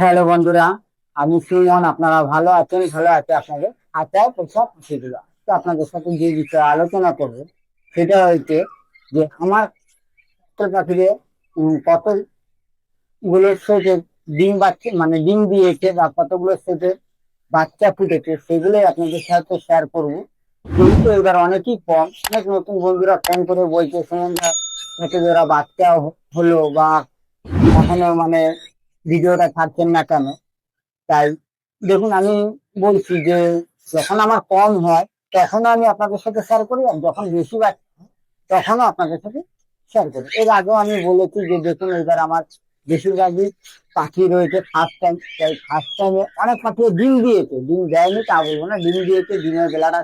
Hello বন্ধুরা, আমি সুমন, আপনারা ভালো আছেন? ভালো আছে আপনাদের। আচার পোশাক সেগুলো তো আপনাদের সাথে যে বিষয়ে আলোচনা করব, সেটা হচ্ছে যে আমার পাখিরে কতগুলো সেটে ডিম বাচ্চা মানে ডিম দিয়েছে বা কতগুলো সেটে বাচ্চা ফুটেছে, সেগুলোই আপনাদের সাথে শেয়ার করব। কিন্তু এবার অনেকই কম, অনেক নতুন বন্ধুরা ফোন করে বলছে, সুমন বাচ্চা হলো বা এখনও মানে ভিডিওটা ছাড়ছেন না কেন? তাই দেখুন আমি বলছি যে যখন আমার কম হয় তখন আমি আপনাদের সাথে শেয়ার করি আর যখন বেশি হয়, তখনও আপনাদের সাথে শেয়ার করি। এর আগেও আমি বলেছি যে দেখুন এবার আমার বেশিরভাগই পাখি রয়েছে ফার্স্ট টাইম তাই ফার্স্ট টাইমে অনেক পাখি ডিম দিয়েছে। ডিম দেয়নি তা বলব না ডিম দিয়েছে ডিমের বেলাটা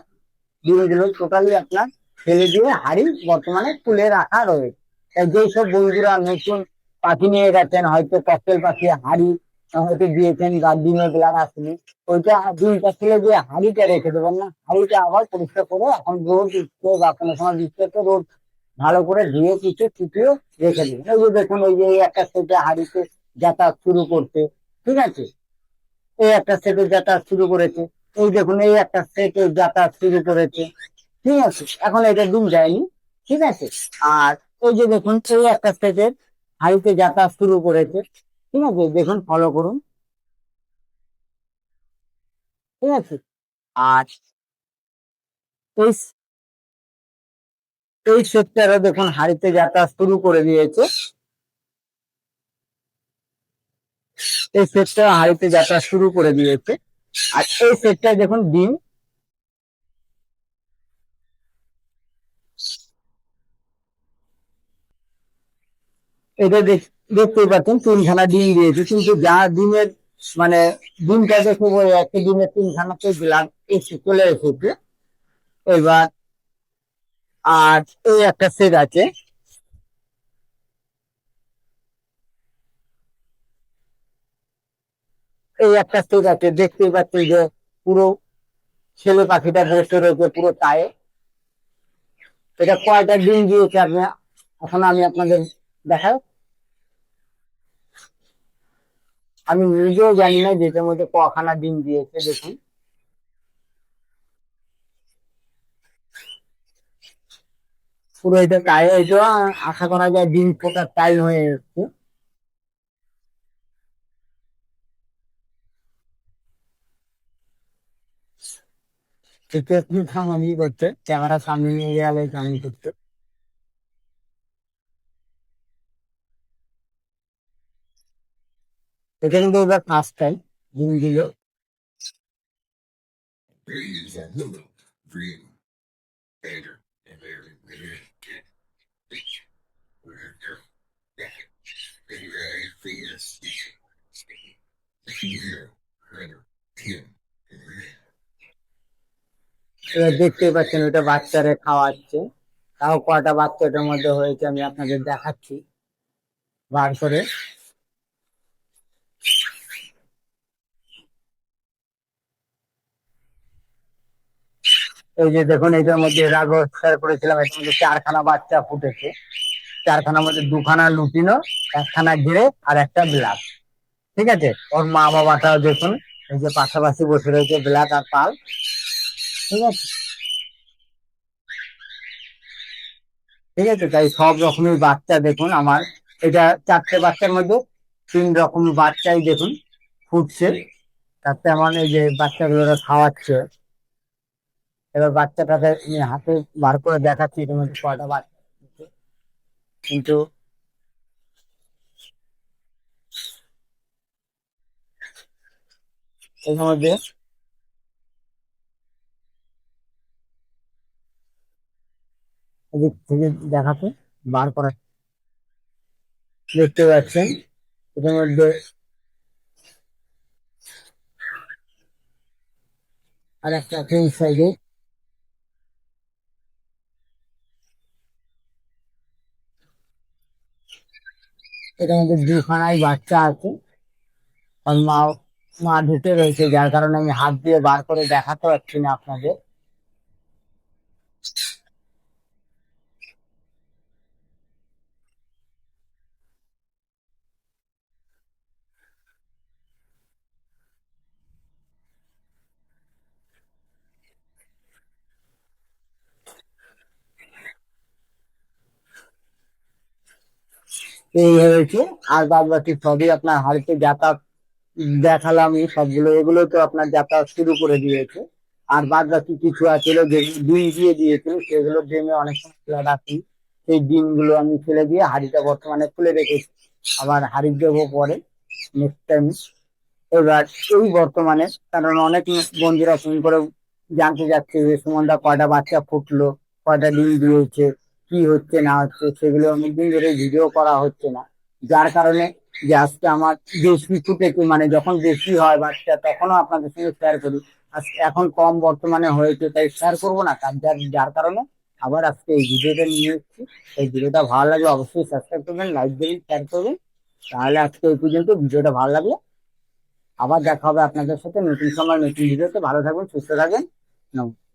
ডিমগুলো টোটালি আপনার ফেলে দিয়ে হাড়ি বর্তমানে তুলে রাখা রয়েছে। তাই যেই সব বন্ধুরা নতুন পাখি নিয়ে গেছেন হয়তো ককটেল পাখি, হাড়ি হয়তো দিয়েছেন বা ডিমের বেলা আসেনি ওইটা দুইটা ফেলে দিয়ে হাড়িটা রেখে দেবেন না। হাড়িটা আবার পরিষ্কার করে এখন রোদ উঠছে, বা কোনো সময় বৃষ্টি হচ্ছে, রোদ ভালো করে ধুয়ে কিছু ছুটিয়ে রেখে দেবেন। এই যে দেখুন, ওই যে একটা সেটে হাড়িতে যাতায়াত শুরু করতে ঠিক আছে? এই একটা সেটে যাতায়াত শুরু করেছে। এই দেখুন, এই একটা সেটে যাতায়াত শুরু করেছে, ঠিক আছে? এখন এটা ডুব যায়নি, ঠিক আছে? আর ওই যে দেখুন, এই একটা সেটের হাড়িতে যাতায়াত শুরু করেছে। ঠিক আছে, দেখুন ফলো করুন। ঠিক আছে আর এই এই সেটটারও দেখুন হাড়িতে যাতায়াত শুরু করে দিয়েছে। এই সেটটা হাড়িতে যাতায়াত শুরু করে দিয়েছে। আর এই সেটটায় দেখুন ডিম এটা দেখ- দেখতেই পাচ্ছেন, তিনখানা ডিম দিয়েছে। কিন্তু যা ডিমের মানে ডিমটা দেখে ওই একটা ডিমের তিনখানাতে দিলাম এসে চলে এসেছে। এবার, আর এই একটা সেট আছে। এই একটা সেট আছে, দেখতেই পাচ্ছি যে পুরো ছেলে পাখিটা বসে রয়েছে, পুরো টায়ে এটা কয়টা ডিম দিয়েছে আপনি? এখন আমি আপনাদের দেখাই আমি নিজেও জানি না যেটার মধ্যে কখানা ডিম দিয়েছে দেখুন পুরো এটা টাই এটা আশা করা যায় ডিম ফোটার টাইম হয়ে এসছে। আমি করতে। ক্যামেরা সামনে নিয়ে গেলে আমি করতে। এটা কিন্তু এবার ফার্স্ট টাইম ডিম দিল. এবার দেখতে পাচ্ছেন ওটা বাচ্চারে খাওয়াচ্ছে। তাও কটা বাচ্চা এটার মধ্যে হয়েছে আমি আপনাদের দেখাচ্ছি। বার করে। এই যে দেখুন এটার মধ্যে রাগ করেছিলাম, এটার মধ্যে চারখানা বাচ্চা ফুটেছে। চারখানার মধ্যে দুখানা লুটিনো, একখানা ঘিরে আর একটা ব্ল্যাক ঠিক আছে? ওর মা বাবাটাও দেখুন, এই যে পাশাপাশি বসে রয়েছে ব্ল্যাক আর পাল। ঠিক আছে? ঠিক আছে? তাই সব রকমের বাচ্চা দেখুন আমার। এটা চারটে বাচ্চার মধ্যে তিন রকম বাচ্চাই দেখুন, ফুটছে। তাতে আমার এই যে বাচ্চাগুলো খাওয়াচ্ছে। এবার বাচ্চাটাকে হাতে বার করে দেখাচ্ছি, এটার মধ্যে কয়টা বাচ্চা কিন্তু এর মধ্যে এদিক দেখাতে বার করা দেখতে পাচ্ছেন। এটার মধ্যে আর একটা এই সাইডে এটার মধ্যে দুখানাই বাচ্চা আছে আর মা মা ঢুকে রয়েছে, যার কারণে আমি হাত দিয়ে বার করে দেখাতে পারছি না আপনাদের। এই হয়েছে। আর বাদ বাকি সবই আপনার হাড়িতে যাতায়াত দেখালাম এই সবগুলো। এগুলো তো আপনার যাতায়াত শুরু করে দিয়েছে। আর বাদ বাকি কিছু আছে ডিম দিয়ে দিয়েছিল সেগুলো ডিমে অনেক সময় খোলা রাখি। সেই ডিমগুলো আমি ফেলে দিয়ে হাঁড়িটা বর্তমানে খুলে রেখেছি। আবার হাঁড়ি দেবো পরে নেক্সট টাইম এবার এই বর্তমানে, কারণ অনেক বন্ধুরা ফোন করে জানতে যাচ্ছে যে সুমনদা কয়টা বাচ্চা ফুটলো, কয়টা ডিম দিয়েছে। কি হচ্ছে, না হচ্ছে, সেগুলো অনেকদিন ধরে ভিডিও করা হচ্ছে না। যার কারণে যে আজকে আমার বেশি ফুটেছে মানে যখন বেশি হয় বাচ্চা, তখনও আপনাদের সঙ্গে শেয়ার করি। আজকে এখন কম বর্তমানে হয়েছে, তাই শেয়ার করব না। তার যার যার কারণে আবার আজকে এই ভিডিওটা নিয়ে এসেছি। এই ভিডিওটা ভালো লাগলে অবশ্যই সাবস্ক্রাইব করবেন লাইক দেবেন শেয়ার করবেন। তাহলে আজকে এই পর্যন্ত ভিডিওটা ভালো লাগলে আবার দেখা হবে আপনাদের সাথে নতুন সময়, নতুন ভিডিওতে ভালো থাকবেন, সুস্থ থাকবেন। নমস্কার।